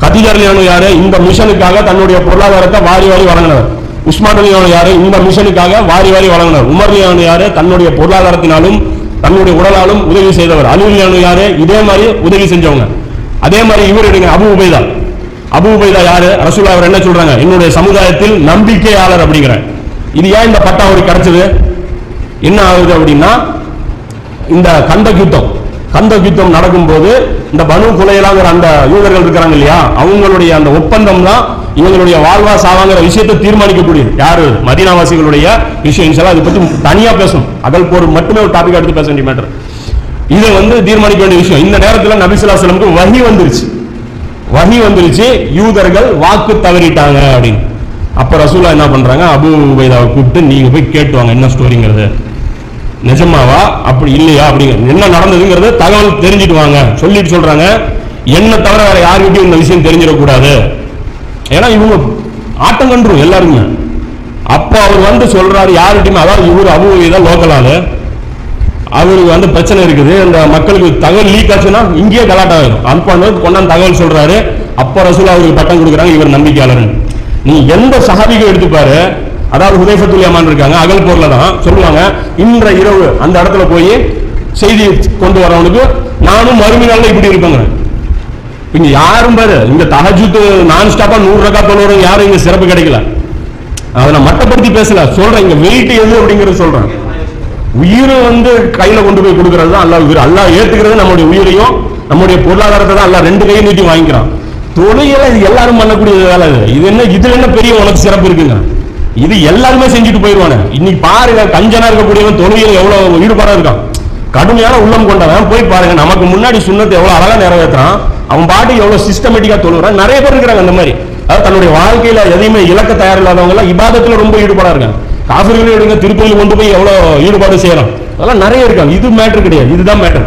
கதிஜர்லியானு யாரு? இந்த மிஷனுக்காக தன்னுடைய பொருளாதாரத்தை வாரி வாரி வழங்கினவர். உஸ்மான் யாரு? இந்த மிஷனுக்காக வாரி வாரி வழங்கினார் உமர் அலியானு யாரு? தன்னுடைய பொருளாதாரத்தினாலும் தன்னுடைய உடலாலும் உதவி செய்தவர். அலுவலியானு யாரு? இதே மாதிரி உதவி செஞ்சவங்க. அதே மாதிரி இவர் எடுங்க அபு உபைதா. அபுபைதா யாரு? ரசூல்லா அவர் என்ன சொல்றாங்க? என்னுடைய சமுதாயத்தில் நம்பிக்கையாளர் அப்படிங்கிற. இது ஏன் இந்த பட்டா அவருக்கு கிடைச்சது? என்ன ஆகுது அப்படின்னா இந்த கந்தக் யுத்தம் கந்தக் யுத்தம் நடக்கும்போது இந்த பனு குலையலாங்கிற அந்த யூதர்கள் இருக்கிறாங்க இல்லையா? அவங்களுடைய அந்த ஒப்பந்தம் தான் இவங்களுடைய வாழ்வா சாவாங்கிற விஷயத்தை தீர்மானிக்கக்கூடியது. யாரு? மதினாவாசிகளுடைய விஷயம். சொல்ல அதை பற்றி தனியா பேசணும் அகல் போர் மட்டுமே ஒரு டாபிக் எடுத்து பேச வேண்டிய மேட்டர் இதை வந்து தீர்மானிக்க வேண்டிய விஷயம். இந்த நேரத்தில் நபிசுல்லா சொல்லமுக்கு வகி வந்துருச்சு. வகி வந்துருச்சு. யூதர்கள் வாக்கு தவறிட்டாங்க அப்படின்னு. அப்ப ரசூலா என்ன பண்றாங்க? அபு உபைதாவை கூப்பிட்டு நீங்க போய் கேட்டுவாங்க என்ன ஸ்டோரிங்கிறது நிஜமாவா? அப்படி இல்லையா? அப்படிங்க என்ன நடந்ததுங்கிறது தகவல் தெரிஞ்சுட்டு வாங்க. சொல்லிட்டு சொல்றாங்க. என்ன தவிர வேற யாருக்கிட்டையும் இந்த விஷயம் தெரிஞ்சிடக்கூடாது. ஏன்னா இவங்க ஆட்டம் கண்டுரும் எல்லாருமே. அப்போ அவர் வந்து சொல்றாரு யாருக்கிட்டையுமே அதாவது இவர் அபு தான் அவருக்கு வந்து பிரச்சனை இருக்குது. அந்த மக்களுக்கு தகவல் லீக் ஆச்சுன்னா இங்கேயே கலாட்டம் ஆயிடும். அப்போ கொண்டாந்து தகவல் சொல்றாரு. அப்போ ரசூல் அவருக்கு பட்டம் கொடுக்குறாங்க. இவர் நம்பிக்கையாளர். நீ எந்த சஹாபிக்கும் எடுத்துப்பாரு அதாவது ஹுதைஃபத்துல் இருக்காங்க. அகல் போர்ல தான். சொல்லுவாங்க. இன்ற இரவு அந்த இடத்துல போய் செய்தி கொண்டு வரவனுக்கு நானும் மறுமை நாளில் இப்படி இருப்பேங்க இங்க யாரும் பாரு. இந்த தகஜூத்து நான் ஸ்டாப்பா நூறு ரக்கா தொழுவரும் யாரும் இங்க சிறப்பு கிடைக்கல. அதை நான் மட்டப்படுத்தி பேசல. சொல்றேன். இங்க வெயிட் எது அப்படிங்கறத சொல்றேன். உயிரை வந்து கையில கொண்டு போய் கொடுக்கறது தான் அல்லாஹ் உயிர். அல்லா ஏத்துக்கிறது நம்முடைய உயிரையும் நம்முடைய பொருளாதாரத்தை தான் எல்லாம் ரெண்டு கையை நீட்டி வாங்கிக்கிறான். தொழுகையில இது எல்லாரும் பண்ணக்கூடிய வேலை இது. இது என்ன இதுல என்ன பெரிய உனக்கு சிறப்பு இருக்குங்க? இது எல்லாருமே செஞ்சுட்டு போயிடுவானு. இன்னைக்கு பாருங்க கஞ்சனா இருக்கக்கூடியவன் தொழுகையில எவ்வளவு ஈடுபாடா இருக்கான். கடுமையான உள்ளம் கொண்டவன். போய் பாருங்க நமக்கு முன்னாடி சுண்ணத்தை எவ்வளவு அழகா நிறைவேற்றுறான் அவன் பாட்டு எவ்வளவு சிஸ்டமேட்டிக்கா தொழுகிறான். நிறைய பேர் இருக்கிறாங்க அந்த மாதிரி. அதாவது தன்னுடைய வாழ்க்கையில எதையுமே இலக்க தயாரில்லாதவங்க எல்லாம் இபாதத்துல ரொம்ப ஈடுபாடா இருக்காங்க. காபிர்களே எடுங்க திருப்பதியில் கொண்டு போய் எவ்வளவு ஈடுபாடு செய்யலாம். அதெல்லாம் நிறைய இருக்காங்க இது மேட்டர் கிடையாது. இதுதான் மேட்டர்